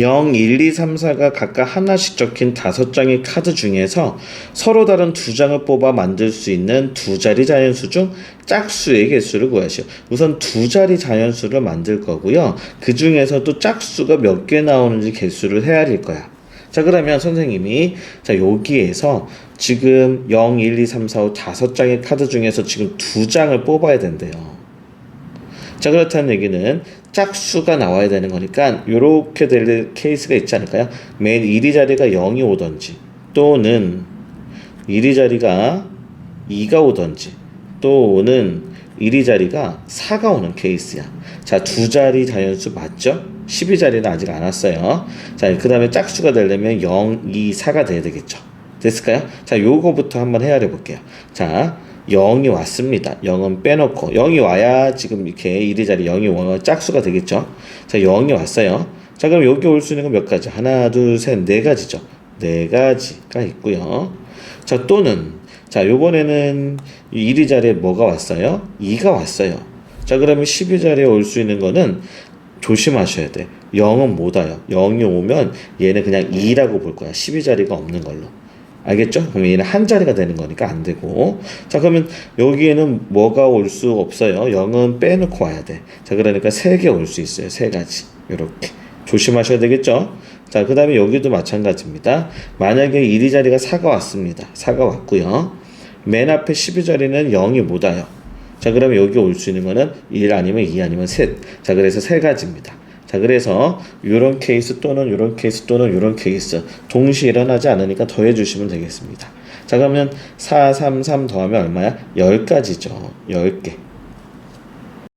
0, 1, 2, 3, 4가 각각 하나씩 적힌 다섯 장의 카드 중에서 서로 다른 두 장을 뽑아 만들 수 있는 두 자리 자연수 중 짝수의 개수를 구하시오. 우선 두 자리 자연수를 만들 거고요. 그 중에서도 짝수가 몇 개 나오는지 개수를 헤아릴 거야. 자, 그러면 선생님이 자, 여기에서 지금 0, 1, 2, 3, 4, 5 다섯 장의 카드 중에서 지금 두 장을 뽑아야 된대요. 자 그렇다는 얘기는 짝수가 나와야 되는 거니까 이렇게 될 케이스가 있지 않을까요? 맨 1위 자리가 0이 오던지 또는 1위 자리가 2가 오던지 또는 1위 자리가 4가 오는 케이스야. 자, 두 자리 자연수 맞죠? 12 자리는 아직 안 왔어요. 자, 그 다음에 짝수가 되려면 0, 2, 4가 돼야 되겠죠. 됐을까요? 자, 요거부터 한번 헤아려 볼게요. 자, 0이 왔습니다. 0은 빼놓고 0이 와야 지금 이렇게 1위 자리 0이 와 짝수가 되겠죠. 자, 0이 왔어요. 자, 그럼 여기 올 수 있는 건 몇 가지? 하나, 둘, 셋, 네 가지죠. 네 가지가 있고요. 자, 또는 자, 요번에는 1위 자리에 뭐가 왔어요? 2가 왔어요. 자, 그러면 10위 자리에 올 수 있는 거는 조심하셔야 돼. 0은 못 와요. 0이 오면 얘는 그냥 2라고 볼 거야. 10위 자리가 없는 걸로. 알겠죠? 그럼 얘는 한 자리가 되는 거니까 안 되고. 자, 그러면 여기에는 뭐가 올 수 없어요. 0은 빼놓고 와야 돼. 자, 그러니까 세개올 수 있어요. 세 가지. 이렇게. 조심하셔야 되겠죠? 자, 그 다음에 여기도 마찬가지입니다. 만약에 1위 자리가 4가 왔습니다. 4가 왔고요. 맨 앞에 10위 자리는 0이 못 와요. 자, 그러면 여기 올 수 있는 거는 1 아니면 2 아니면 셋. 자, 그래서 세 가지입니다. 자, 그래서 이런 케이스 또는 이런 케이스 또는 이런 케이스 동시에 일어나지 않으니까 더해 주시면 되겠습니다. 자, 그러면 4, 3, 3 더하면 얼마야? 10가지죠. 10개.